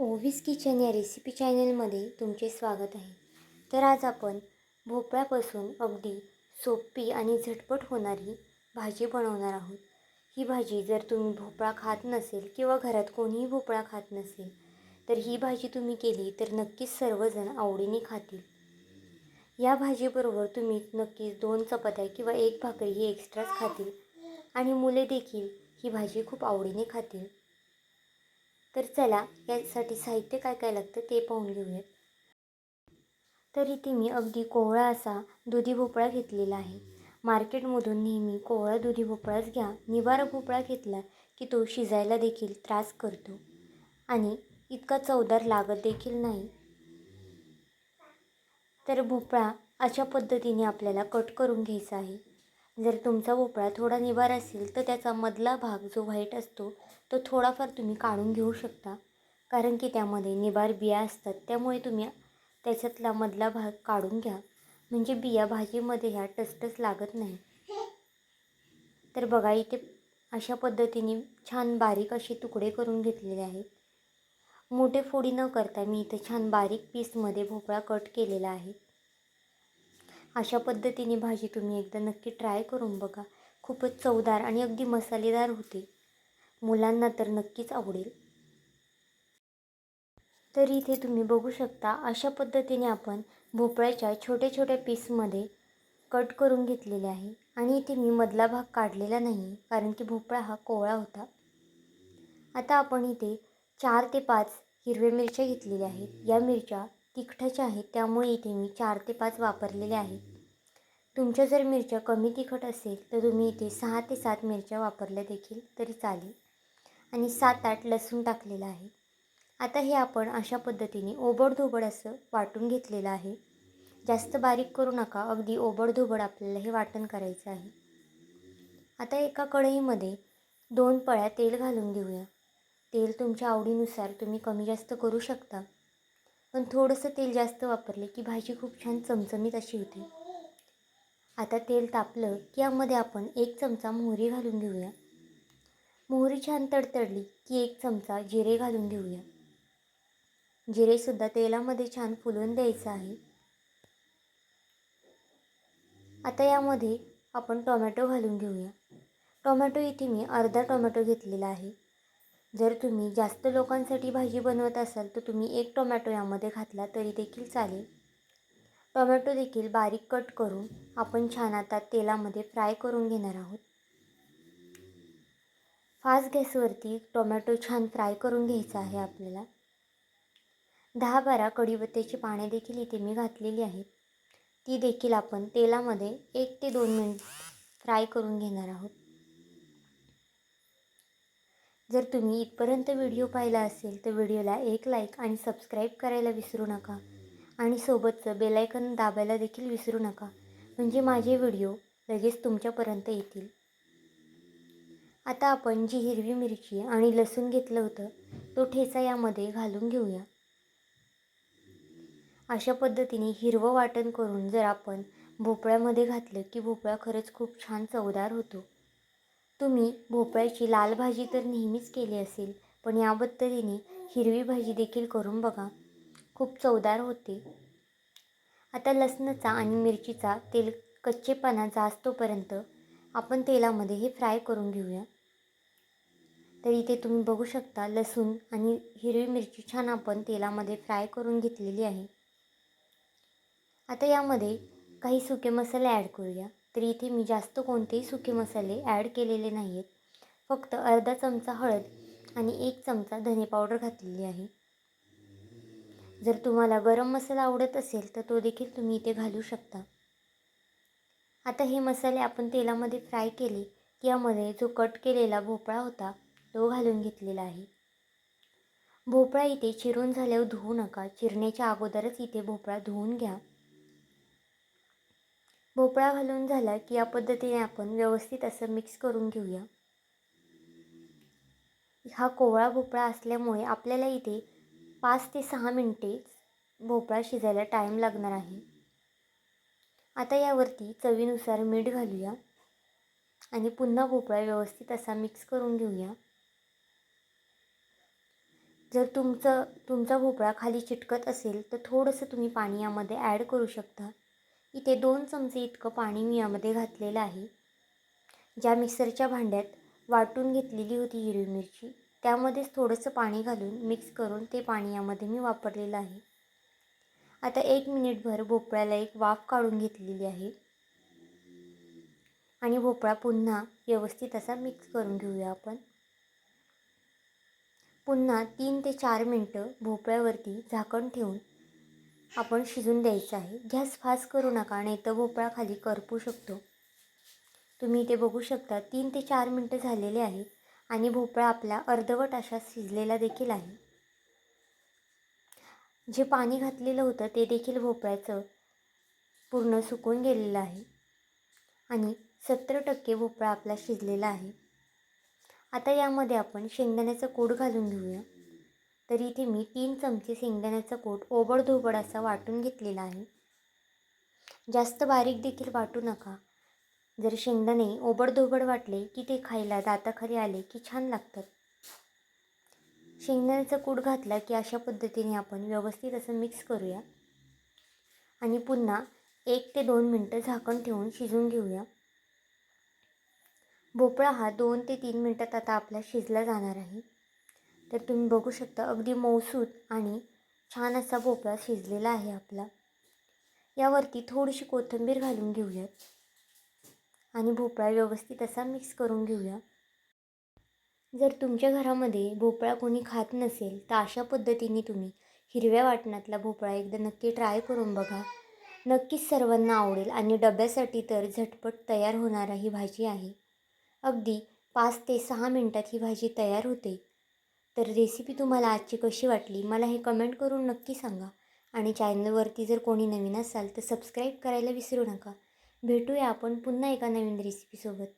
ओव्हिस kitchen या recipe चॅनलमध्ये तुमचे स्वागत आहे. तर आज आपण भोपळ्यापासून अगदी सोपी आणि झटपट होणारी भाजी बनवणार आहोत. ही भाजी जर तुम्ही भोपळा खात नसेल किंवा घरात कोणीही भोपळा खात नसेल तर ही भाजी तुम्ही केली तर नक्कीच सर्वजण आवडीने खातील. या भाजीबरोबर तुम्ही नक्कीच दोन चपात्या किंवा एक भाकरी ही एक्स्ट्राच खातील आणि मुले देखील ही भाजी खूप आवडीने खातील. तर चला यासाठी साहित्य काय काय लागतं ते पाहून घेऊयात. तर इथे मी अगदी कोवळा असा दुधी भोपळा घेतलेला आहे. मार्केटमधून नेहमी कोवळा दुधी भोपळाच घ्या निवारा भोपळा घेतला की तो शिजायला देखील त्रास करतो. आणि इतका चवदार लागत देखील नाही. तर भोपळा अशा पद्धतीने आपल्याला कट करून घ्यायचा आहे. जर तुमचा भोपळा थोडा निभार असेल तर त्याचा मधला भाग जो व्हाईट असतो तो थोडाफार तुम्ही काढून घेऊ शकता. कारण की त्यामध्ये निबार बिया असतात त्यामुळे तुम्ही त्याच्यातला मधला भाग काढून घ्या. म्हणजे बिया भाजीमध्ये ह्या टसटस लागत नाही. तर बघा इथे अशा पद्धतीने छान बारीक असे तुकडे करून घेतलेले आहेत. मोठे फोडी न करता मी इथं छान बारीक पीसमध्ये भोपळा कट केलेला आहे. अशा पद्धतीने भाजी तुम्ही एकदा नक्की ट्राय करून बघा. खूपच चवदार आणि अगदी मसालेदार होते. मुलांना तर नक्कीच आवडेल. तर इथे तुम्ही बघू शकता अशा पद्धतीने आपण भोपळ्याच्या छोट्या छोट्या पीसमध्ये कट करून घेतलेले आहे. आणि इथे मी मधला भाग काढलेला नाही कारण की भोपळा हा कोवळा होता. आता आपण इथे चार ते पाच हिरव्या मिरच्या घेतलेल्या आहेत. या मिरच्या तिखटाच्या आहेत त्यामुळे इथे मी चार ते पाच वापरलेले आहेत. तुमच्या जर मिरच्या कमी तिखट असेल तर तुम्ही इथे सहा ते सात मिरच्या वापरल्या देखील तरी चालेल. आणि सात आठ लसूण टाकलेलं आहे. आता हे आपण अशा पद्धतीने ओबडधोबड असं वाटून घेतलेलं आहे. जास्त बारीक करू नका अगदी ओबडधोबड आपल्याला हे वाटण करायचं आहे. आता एका कढईमध्ये दोन पळ्या तेल घालून घेऊया. तेल तुमच्या आवडीनुसार तुम्ही कमी जास्त करू शकता. पण थोडंसं तेल जास्त वापरले की भाजी खूप छान चमचमीत अशी होते. आता तेल तापलं की यामध्ये आपण एक चमचा मोहरी घालून घेऊया. मोहरी छान तडतडली की एक चमचा जिरे घालून घेऊया. जिरेसुद्धा तेलामध्ये छान फुलवून द्यायचं आहे. आता यामध्ये आपण टोमॅटो घालून घेऊया. टोमॅटो इथे मी अर्धा टोमॅटो घेतलेला आहे. जर तुम्ही जास्त लोकांसाठी भाजी बनवत असाल तर तुम्ही एक टोमॅटो यामध्ये घातला तरी देखील चालेल. टोमॅटो देखील बारीक कट करून आपण छान आता तेलामध्ये फ्राय करून घेणार आहोत. फास्ट गॅसवरती टोमॅटो छान फ्राय करून घ्यायचा आहे आपल्याला. दहा बारा कढीपत्त्याची पाने देखील इथे मी घातलेली आहेत. ती देखील आपण तेलामध्ये एक ते दोन मिनिट फ्राय करून घेणार आहोत. जर तुम्ही इथपर्यंत व्हिडिओ पाहिला असेल तर व्हिडिओला एक लाईक आणि सबस्क्राईब करायला विसरू नका. आणि सोबतचं बेलायकन दाबायला देखील विसरू नका. म्हणजे माझे व्हिडिओ लगेच तुमच्यापर्यंत येतील. आता आपण जी हिरवी मिरची आणि लसूण घेतलं होतं तो ठेचा यामध्ये घालून घेऊया. अशा पद्धतीने हिरवं वाटण करून जर आपण भोपळ्यामध्ये घातलं की भोपळा खरंच खूप छान चवदार होतो. तुम्ही भोपळ्याची लाल भाजी तर नेहमीच केली असेल पण या पद्धतीने हिरवी भाजी देखील करून बघा. खूप चवदार होते. आता लसणाचा आणि मिरचीचा तेल कच्चेपणा जास्तोपर्यंत आपण तेलामध्ये हे फ्राय करून घेऊया. तर इथे तुम्ही बघू शकता लसूण आणि हिरवी मिरची छान आपण तेलामध्ये फ्राय करून घेतलेली आहे. आता यामध्ये काही सुके मसाले ॲड करूया. तर इथे मी जास्त कोणतेही सुके मसाले ॲड केलेले नाही आहेत फक्त अर्धा चमचा हळद आणि एक चमचा धने पावडर घातलेली आहे. जर तुम्हाला गरम मसाला आवडत असेल तर तो देखील तुम्ही इथे घालू शकता. आता हे मसाले आपण तेलामध्ये फ्राय केले की यामध्ये जो कट केलेला भोपळा होता तो घालून घेतलेला आहे. भोपळा इथे चिरून झाल्यावर धुवू नका. चिरण्याच्या अगोदरच इथे भोपळा धुवून घ्या. भोपळा घालून झाला की या पद्धतीने आपण व्यवस्थित असं मिक्स करून घेऊया. हा कोवळा भोपळा असल्यामुळे आपल्याला इथे पाच ते सहा मिनटे भोपळा शिजायला टाईम लागणार आहे. आता यावरती चवीनुसार मीठ घालूया आणि पुन्हा भोपळा व्यवस्थित असा मिक्स करून घेऊया. जर तुमचं तुमचा भोपळा खाली चिटकत असेल तर थोडंसं तुम्ही पाणी यामध्ये ॲड करू शकता. इथे दोन चमचे इतकं पाणी मी यामध्ये घातलेलं आहे. ज्या मिक्सरच्या भांड्यात वाटून घेतलेली होती हिरवी मिरची त्यामध्येच थोडंसं पाणी घालून मिक्स करून ते पाणी यामध्ये मी वापरलेलं आहे. आता एक मिनिटभर भोपळ्याला एक वाफ काढून घेतलेली आहे. आणि भोपळा पुन्हा व्यवस्थित असा मिक्स करून घेऊया आपण. पुन्हा तीन ते चार मिनटं भोपळ्यावरती झाकण ठेवून आपण शिजून द्यायचं आहे. गॅस फास्ट करू नका नाही तर भोपळा खाली करपू शकतो. तुम्ही इथे बघू शकता तीन ते चार मिनटं झालेले आहे आणि भोपळा आपला अर्धवट अशा शिजलेला देखील आहे. जे पाणी घातलेलं होतं ते देखील भोपळ्याचं पूर्ण सुकून गेलेलं आहे. आणि सत्तर टक्के भोपळा आपला शिजलेला आहे. आता यामध्ये आपण शेंगदाण्याचं कोड घालून घेऊया. तर इथे मी तीन चमचे शेंगदाण्याचा कूट ओबडधोबड असा वाटून घेतलेला आहे. जास्त बारीक देखील वाटू नका. जर शेंगदाणे ओबडधोबड वाटले की ते खायला दाताखाली आले की छान लागतात. शेंगदाण्याचा कूट घातला की अशा पद्धतीने आपण व्यवस्थित असं मिक्स करूया. आणि पुन्हा एक ते दोन मिनटं झाकण ठेवून शिजून घेऊया. भोपळा हा दोन ते तीन मिनटात आता आपला शिजला जाणार आहे. तर तुम्ही बघू शकता अगदी मौसूद आणि छान असा भोपळा शिजलेला आहे आपला. यावरती थोडीशी कोथिंबीर घालून घेऊयात आणि भोपळा व्यवस्थित असा मिक्स करून घेऊया. जर तुमच्या घरामध्ये भोपळा कोणी खात नसेल तर अशा पद्धतीने तुम्ही हिरव्या वाटणातला भोपळा एकदा नक्की ट्राय करून बघा. नक्कीच सर्वांना आवडेल आणि डब्यासाठी तर झटपट तयार होणारा ही भाजी आहे. अगदी पाच ते सहा मिनटात ही भाजी तयार होते. तर रेसिपी तुम्हाला आजची कशी वाटली मला हे कमेंट करून नक्की सांगा. आणि चॅनलवरती जर कोणी नवीन असाल तर सबस्क्राईब करायला विसरू नका. भेटूया आपण पुन्हा एका नवीन रेसिपीसोबत